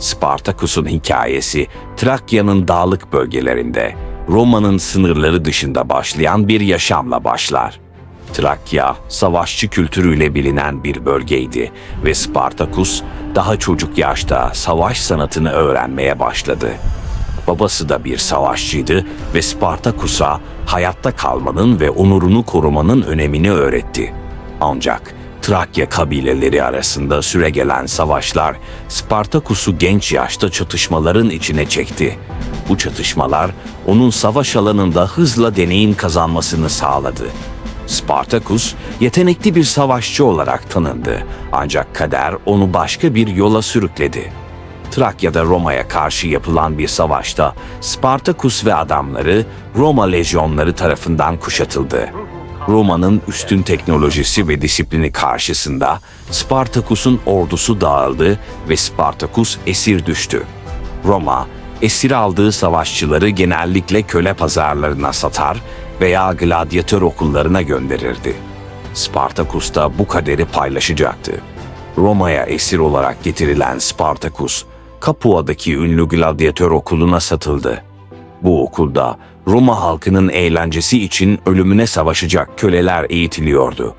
Spartakus'un hikayesi Trakya'nın dağlık bölgelerinde Roma'nın sınırları dışında başlayan bir yaşamla başlar. Trakya, savaşçı kültürüyle bilinen bir bölgeydi ve Spartakus daha çocuk yaşta savaş sanatını öğrenmeye başladı. Babası da bir savaşçıydı ve Spartakus'a hayatta kalmanın ve onurunu korumanın önemini öğretti. Ancak Trakya kabileleri arasında süregelen savaşlar Spartakus'u genç yaşta çatışmaların içine çekti. Bu çatışmalar onun savaş alanında hızla deneyim kazanmasını sağladı. Spartakus yetenekli bir savaşçı olarak tanındı ancak kader onu başka bir yola sürükledi. Trakya'da Roma'ya karşı yapılan bir savaşta Spartakus ve adamları Roma lejyonları tarafından kuşatıldı. Roma'nın üstün teknolojisi ve disiplini karşısında Spartakus'un ordusu dağıldı ve Spartakus esir düştü. Roma, esir aldığı savaşçıları genellikle köle pazarlarına satar veya gladyatör okullarına gönderirdi. Spartakus da bu kaderi paylaşacaktı. Roma'ya esir olarak getirilen Spartakus, Capua'daki ünlü gladyatör okuluna satıldı. Bu okulda Roma halkının eğlencesi için ölümüne savaşacak köleler eğitiliyordu.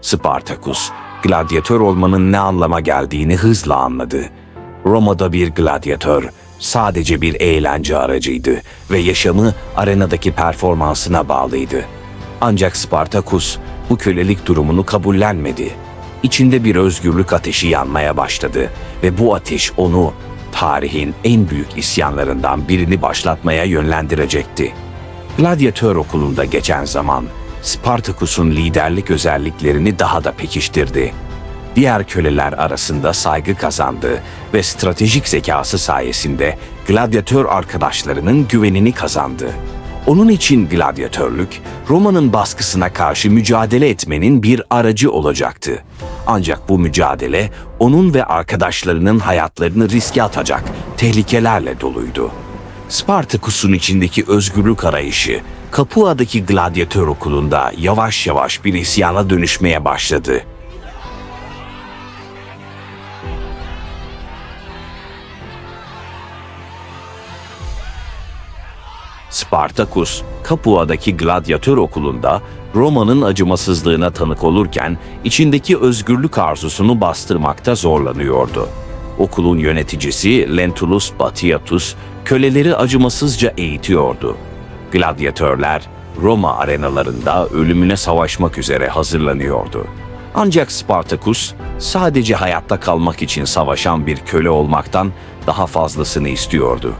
Spartakus, gladyatör olmanın ne anlama geldiğini hızla anladı. Roma'da bir gladyatör sadece bir eğlence aracıydı ve yaşamı arenadaki performansına bağlıydı. Ancak Spartakus bu kölelik durumunu kabullenmedi. İçinde bir özgürlük ateşi yanmaya başladı ve bu ateş onu tarihin en büyük isyanlarından birini başlatmaya yönlendirecekti. Gladyatör okulunda geçen zaman Spartakus'un liderlik özelliklerini daha da pekiştirdi. Diğer köleler arasında saygı kazandı ve stratejik zekası sayesinde gladyatör arkadaşlarının güvenini kazandı. Onun için gladyatörlük, Roma'nın baskısına karşı mücadele etmenin bir aracı olacaktı. Ancak bu mücadele onun ve arkadaşlarının hayatlarını riske atacak tehlikelerle doluydu. Spartakus'un içindeki özgürlük arayışı, Capua'daki gladyatör okulunda yavaş yavaş bir isyana dönüşmeye başladı. Spartakus, Capua'daki gladyatör okulunda Roma'nın acımasızlığına tanık olurken içindeki özgürlük arzusunu bastırmakta zorlanıyordu. Okulun yöneticisi Lentulus Batiatus köleleri acımasızca eğitiyordu. Gladyatörler Roma arenalarında ölümüne savaşmak üzere hazırlanıyordu. Ancak Spartacus sadece hayatta kalmak için savaşan bir köle olmaktan daha fazlasını istiyordu.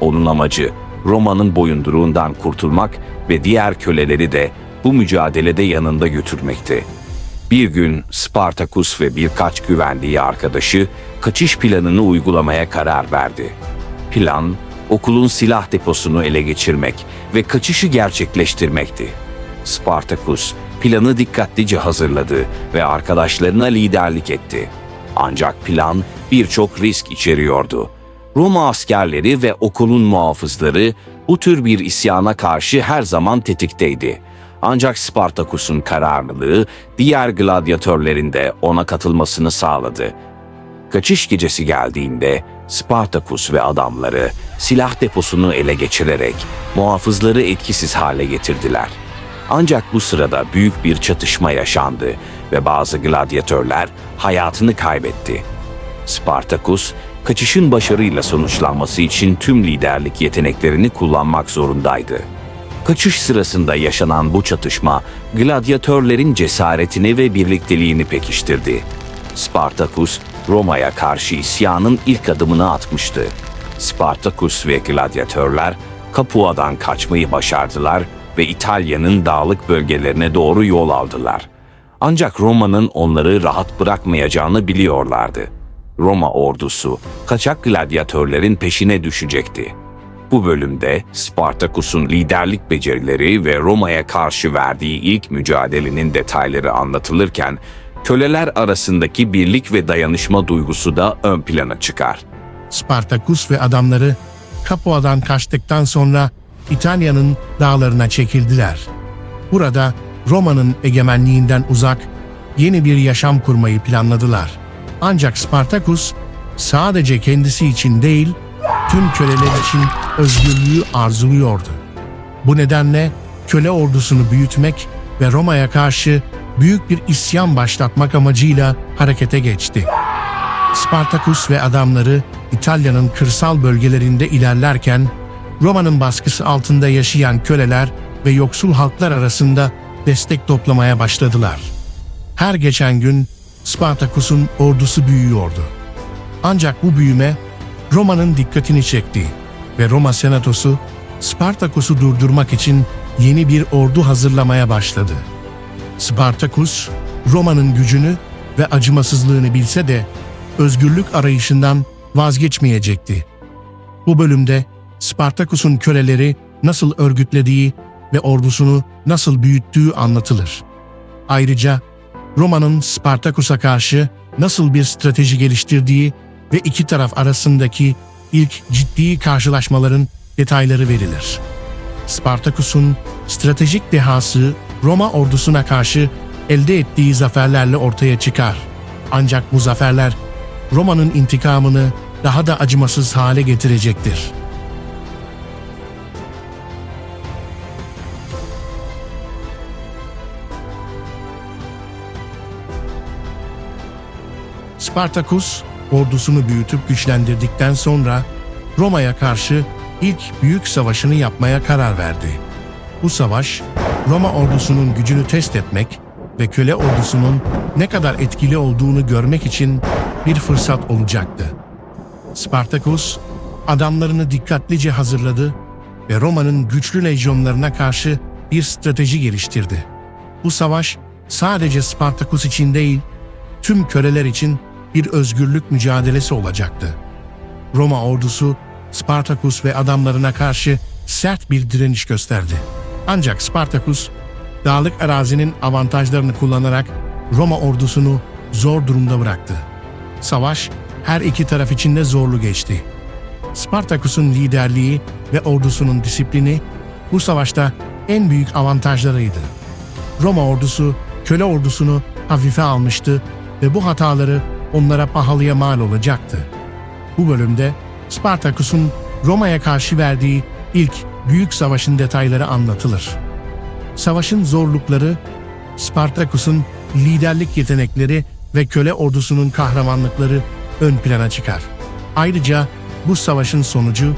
Onun amacı Roma'nın boyunduruğundan kurtulmak ve diğer köleleri de bu mücadelede yanında götürmekti. Bir gün Spartacus ve birkaç güvendiği arkadaşı kaçış planını uygulamaya karar verdi. Plan, okulun silah deposunu ele geçirmek ve kaçışı gerçekleştirmekti. Spartacus planı dikkatlice hazırladı ve arkadaşlarına liderlik etti. Ancak plan birçok risk içeriyordu. Roma askerleri ve okulun muhafızları bu tür bir isyana karşı her zaman tetikteydi. Ancak Spartakus'un kararlılığı diğer gladyatörlerin de ona katılmasını sağladı. Kaçış gecesi geldiğinde Spartakus ve adamları silah deposunu ele geçirerek muhafızları etkisiz hale getirdiler. Ancak bu sırada büyük bir çatışma yaşandı ve bazı gladyatörler hayatını kaybetti. Spartakus, kaçışın başarıyla sonuçlanması için tüm liderlik yeteneklerini kullanmak zorundaydı. Kaçış sırasında yaşanan bu çatışma, gladyatörlerin cesaretini ve birlikteliğini pekiştirdi. Spartakus, Roma'ya karşı isyanın ilk adımını atmıştı. Spartakus ve gladyatörler Capua'dan kaçmayı başardılar ve İtalya'nın dağlık bölgelerine doğru yol aldılar. Ancak Roma'nın onları rahat bırakmayacağını biliyorlardı. Roma ordusu kaçak gladyatörlerin peşine düşecekti. Bu bölümde Spartakus'un liderlik becerileri ve Roma'ya karşı verdiği ilk mücadelenin detayları anlatılırken köleler arasındaki birlik ve dayanışma duygusu da ön plana çıkar. Spartakus ve adamları Capua'dan kaçtıktan sonra İtalya'nın dağlarına çekildiler. Burada Roma'nın egemenliğinden uzak yeni bir yaşam kurmayı planladılar. Ancak Spartakus sadece kendisi için değil, tüm köleler için özgürlüğü arzuluyordu. Bu nedenle köle ordusunu büyütmek ve Roma'ya karşı büyük bir isyan başlatmak amacıyla harekete geçti. Spartacus ve adamları İtalya'nın kırsal bölgelerinde ilerlerken Roma'nın baskısı altında yaşayan köleler ve yoksul halklar arasında destek toplamaya başladılar. Her geçen gün Spartacus'un ordusu büyüyordu. Ancak bu büyüme Roma'nın dikkatini çekti ve Roma senatosu Spartacus'u durdurmak için yeni bir ordu hazırlamaya başladı. Spartacus, Roma'nın gücünü ve acımasızlığını bilse de özgürlük arayışından vazgeçmeyecekti. Bu bölümde Spartacus'un köleleri nasıl örgütlediği ve ordusunu nasıl büyüttüğü anlatılır. Ayrıca Roma'nın Spartacus'a karşı nasıl bir strateji geliştirdiği ve iki taraf arasındaki ilk ciddi karşılaşmaların detayları verilir. Spartacus'un stratejik dehası Roma ordusuna karşı elde ettiği zaferlerle ortaya çıkar. Ancak bu zaferler Roma'nın intikamını daha da acımasız hale getirecektir. Spartacus ordusunu büyütüp güçlendirdikten sonra Roma'ya karşı ilk büyük savaşını yapmaya karar verdi. Bu savaş Roma ordusunun gücünü test etmek ve köle ordusunun ne kadar etkili olduğunu görmek için bir fırsat olacaktı. Spartacus adamlarını dikkatlice hazırladı ve Roma'nın güçlü lejyonlarına karşı bir strateji geliştirdi. Bu savaş sadece Spartacus için değil, tüm köleler için bir özgürlük mücadelesi olacaktı. Roma ordusu Spartacus ve adamlarına karşı sert bir direniş gösterdi. Ancak Spartacus, dağlık arazinin avantajlarını kullanarak Roma ordusunu zor durumda bıraktı. Savaş her iki taraf için de zorlu geçti. Spartacus'un liderliği ve ordusunun disiplini bu savaşta en büyük avantajlarıydı. Roma ordusu köle ordusunu hafife almıştı ve bu hataları onlara pahalıya mal olacaktı. Bu bölümde Spartacus'un Roma'ya karşı verdiği ilk büyük savaşın detayları anlatılır. Savaşın zorlukları, Spartacus'un liderlik yetenekleri ve köle ordusunun kahramanlıkları ön plana çıkar. Ayrıca bu savaşın sonucu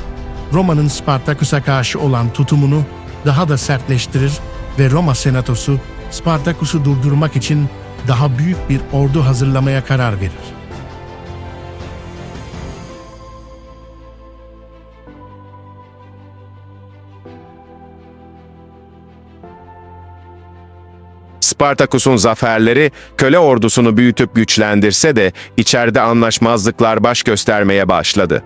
Roma'nın Spartacus'a karşı olan tutumunu daha da sertleştirir ve Roma senatosu Spartacus'u durdurmak için daha büyük bir ordu hazırlamaya karar verir. Spartakus'un zaferleri köle ordusunu büyütüp güçlendirse de içeride anlaşmazlıklar baş göstermeye başladı.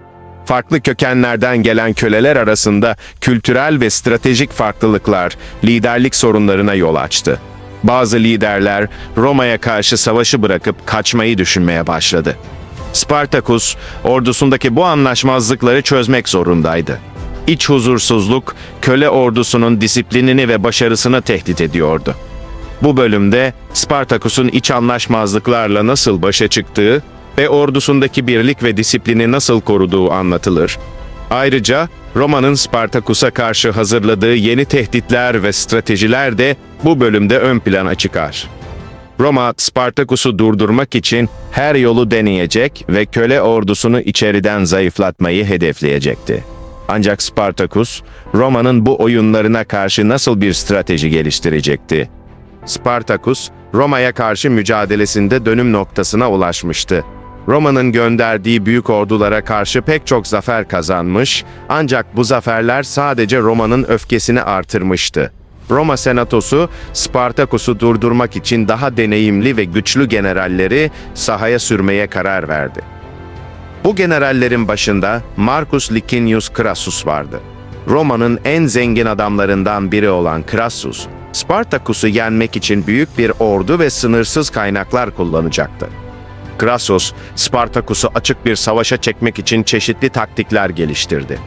Farklı kökenlerden gelen köleler arasında kültürel ve stratejik farklılıklar liderlik sorunlarına yol açtı. Bazı liderler Roma'ya karşı savaşı bırakıp kaçmayı düşünmeye başladı. Spartakus ordusundaki bu anlaşmazlıkları çözmek zorundaydı. İç huzursuzluk köle ordusunun disiplinini ve başarısını tehdit ediyordu. Bu bölümde Spartakus'un iç anlaşmazlıklarla nasıl başa çıktığı ve ordusundaki birlik ve disiplini nasıl koruduğu anlatılır. Ayrıca Roma'nın Spartakus'a karşı hazırladığı yeni tehditler ve stratejiler de bu bölümde ön plana çıkar. Roma, Spartakus'u durdurmak için her yolu deneyecek ve köle ordusunu içeriden zayıflatmayı hedefleyecekti. Ancak Spartakus, Roma'nın bu oyunlarına karşı nasıl bir strateji geliştirecekti? Spartakus, Roma'ya karşı mücadelesinde dönüm noktasına ulaşmıştı. Roma'nın gönderdiği büyük ordulara karşı pek çok zafer kazanmış, ancak bu zaferler sadece Roma'nın öfkesini artırmıştı. Roma senatosu, Spartakus'u durdurmak için daha deneyimli ve güçlü generalleri sahaya sürmeye karar verdi. Bu generallerin başında Marcus Licinius Crassus vardı. Roma'nın en zengin adamlarından biri olan Crassus, Spartakus'u yenmek için büyük bir ordu ve sınırsız kaynaklar kullanacaktı. Crassus, Spartakus'u açık bir savaşa çekmek için çeşitli taktikler geliştirdi.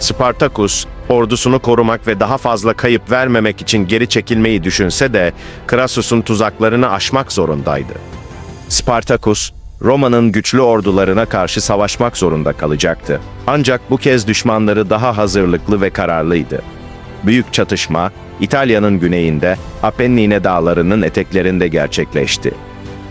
Spartakus, ordusunu korumak ve daha fazla kayıp vermemek için geri çekilmeyi düşünse de Crassus'un tuzaklarını aşmak zorundaydı. Spartakus, Roma'nın güçlü ordularına karşı savaşmak zorunda kalacaktı. Ancak bu kez düşmanları daha hazırlıklı ve kararlıydı. Büyük çatışma İtalya'nın güneyinde Apennine dağlarının eteklerinde gerçekleşti.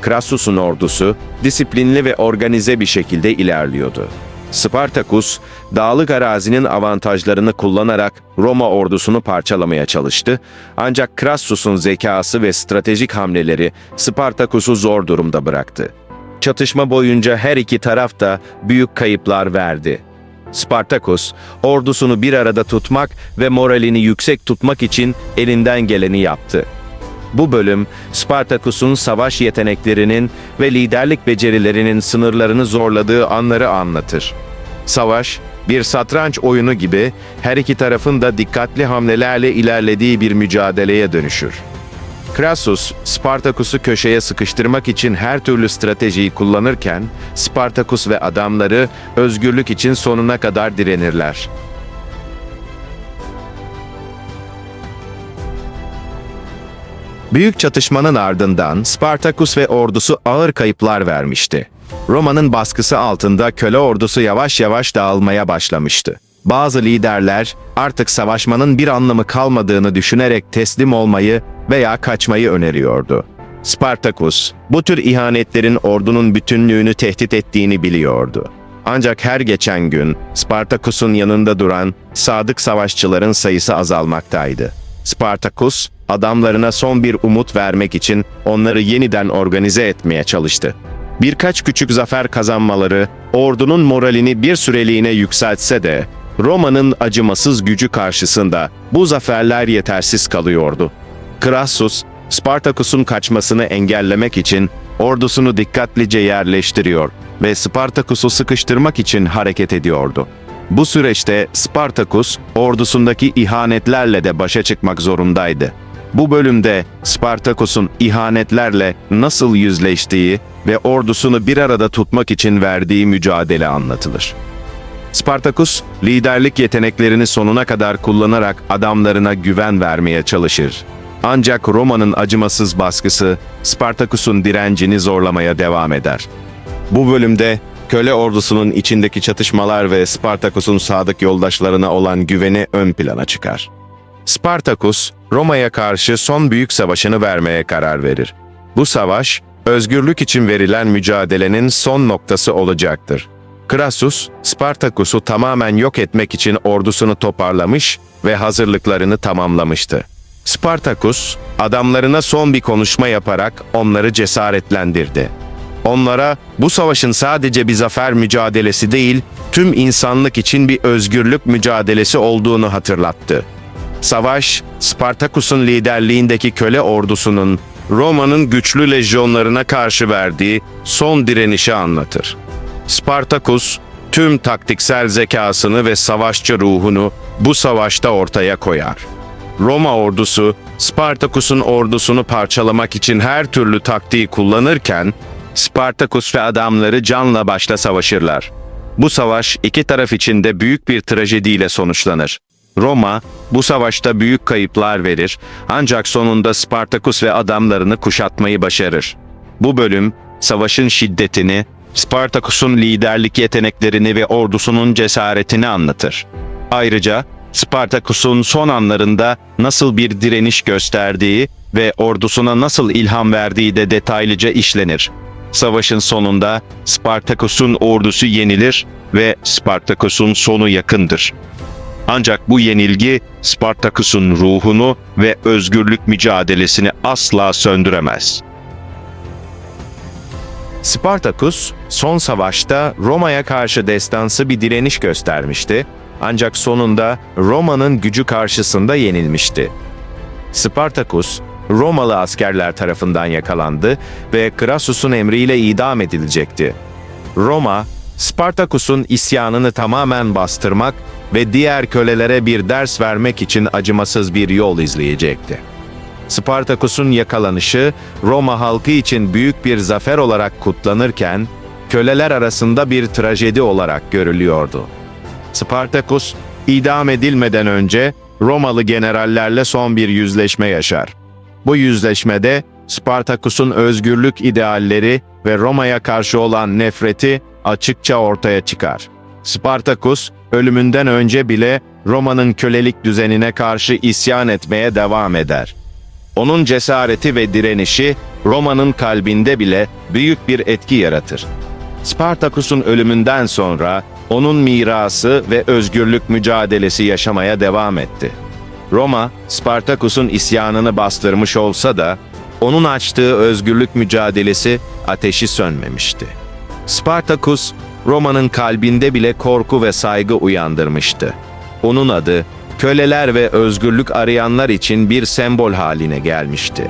Crassus'un ordusu disiplinli ve organize bir şekilde ilerliyordu. Spartacus, dağlık arazinin avantajlarını kullanarak Roma ordusunu parçalamaya çalıştı. Ancak Crassus'un zekası ve stratejik hamleleri Spartacus'u zor durumda bıraktı. Çatışma boyunca her iki taraf da büyük kayıplar verdi. Spartacus, ordusunu bir arada tutmak ve moralini yüksek tutmak için elinden geleni yaptı. Bu bölüm, Spartacus'un savaş yeteneklerinin ve liderlik becerilerinin sınırlarını zorladığı anları anlatır. Savaş, bir satranç oyunu gibi her iki tarafın da dikkatli hamlelerle ilerlediği bir mücadeleye dönüşür. Crassus, Spartacus'u köşeye sıkıştırmak için her türlü stratejiyi kullanırken, Spartacus ve adamları özgürlük için sonuna kadar direnirler. Büyük çatışmanın ardından Spartacus ve ordusu ağır kayıplar vermişti. Roma'nın baskısı altında köle ordusu yavaş yavaş dağılmaya başlamıştı. Bazı liderler artık savaşmanın bir anlamı kalmadığını düşünerek teslim olmayı veya kaçmayı öneriyordu. Spartacus, bu tür ihanetlerin ordunun bütünlüğünü tehdit ettiğini biliyordu. Ancak her geçen gün Spartacus'un yanında duran sadık savaşçıların sayısı azalmaktaydı. Spartacus, adamlarına son bir umut vermek için onları yeniden organize etmeye çalıştı. Birkaç küçük zafer kazanmaları ordunun moralini bir süreliğine yükseltse de Roma'nın acımasız gücü karşısında bu zaferler yetersiz kalıyordu. Crassus, Spartacus'un kaçmasını engellemek için ordusunu dikkatlice yerleştiriyor ve Spartacus'u sıkıştırmak için hareket ediyordu. Bu süreçte Spartacus ordusundaki ihanetlerle de başa çıkmak zorundaydı. Bu bölümde Spartacus'un ihanetlerle nasıl yüzleştiği ve ordusunu bir arada tutmak için verdiği mücadele anlatılır. Spartacus, liderlik yeteneklerini sonuna kadar kullanarak adamlarına güven vermeye çalışır. Ancak Roma'nın acımasız baskısı Spartacus'un direncini zorlamaya devam eder. Bu bölümde köle ordusunun içindeki çatışmalar ve Spartacus'un sadık yoldaşlarına olan güveni ön plana çıkar. Spartacus, Roma'ya karşı son büyük savaşını vermeye karar verir. Bu savaş, özgürlük için verilen mücadelenin son noktası olacaktır. Crassus, Spartacus'u tamamen yok etmek için ordusunu toparlamış ve hazırlıklarını tamamlamıştı. Spartacus, adamlarına son bir konuşma yaparak onları cesaretlendirdi. Onlara bu savaşın sadece bir zafer mücadelesi değil, tüm insanlık için bir özgürlük mücadelesi olduğunu hatırlattı. Savaş, Spartacus'un liderliğindeki köle ordusunun Roma'nın güçlü lejyonlarına karşı verdiği son direnişi anlatır. Spartacus, tüm taktiksel zekasını ve savaşçı ruhunu bu savaşta ortaya koyar. Roma ordusu, Spartacus'un ordusunu parçalamak için her türlü taktiği kullanırken, Spartacus ve adamları canla başla savaşırlar. Bu savaş iki taraf için de büyük bir trajediyle sonuçlanır. Roma bu savaşta büyük kayıplar verir ancak sonunda Spartacus ve adamlarını kuşatmayı başarır. Bu bölüm savaşın şiddetini, Spartacus'un liderlik yeteneklerini ve ordusunun cesaretini anlatır. Ayrıca Spartacus'un son anlarında nasıl bir direniş gösterdiği ve ordusuna nasıl ilham verdiği de detaylıca işlenir. Savaşın sonunda Spartacus'un ordusu yenilir ve Spartacus'un sonu yakındır. Ancak bu yenilgi Spartacus'un ruhunu ve özgürlük mücadelesini asla söndüremez. Spartacus, son savaşta Roma'ya karşı destansı bir direniş göstermişti, ancak sonunda Roma'nın gücü karşısında yenilmişti. Spartacus, Romalı askerler tarafından yakalandı ve Crassus'un emriyle idam edilecekti. Roma, Spartacus'un isyanını tamamen bastırmak ve diğer kölelere bir ders vermek için acımasız bir yol izleyecekti. Spartacus'un yakalanışı Roma halkı için büyük bir zafer olarak kutlanırken, köleler arasında bir trajedi olarak görülüyordu. Spartacus, idam edilmeden önce Romalı generallerle son bir yüzleşme yaşar. Bu yüzleşmede Spartakus'un özgürlük idealleri ve Roma'ya karşı olan nefreti açıkça ortaya çıkar. Spartakus, ölümünden önce bile Roma'nın kölelik düzenine karşı isyan etmeye devam eder. Onun cesareti ve direnişi Roma'nın kalbinde bile büyük bir etki yaratır. Spartakus'un ölümünden sonra onun mirası ve özgürlük mücadelesi yaşamaya devam etti. Roma, Spartakus'un isyanını bastırmış olsa da onun açtığı özgürlük mücadelesi ateşi sönmemişti. Spartakus, Roma'nın kalbinde bile korku ve saygı uyandırmıştı. Onun adı, köleler ve özgürlük arayanlar için bir sembol haline gelmişti.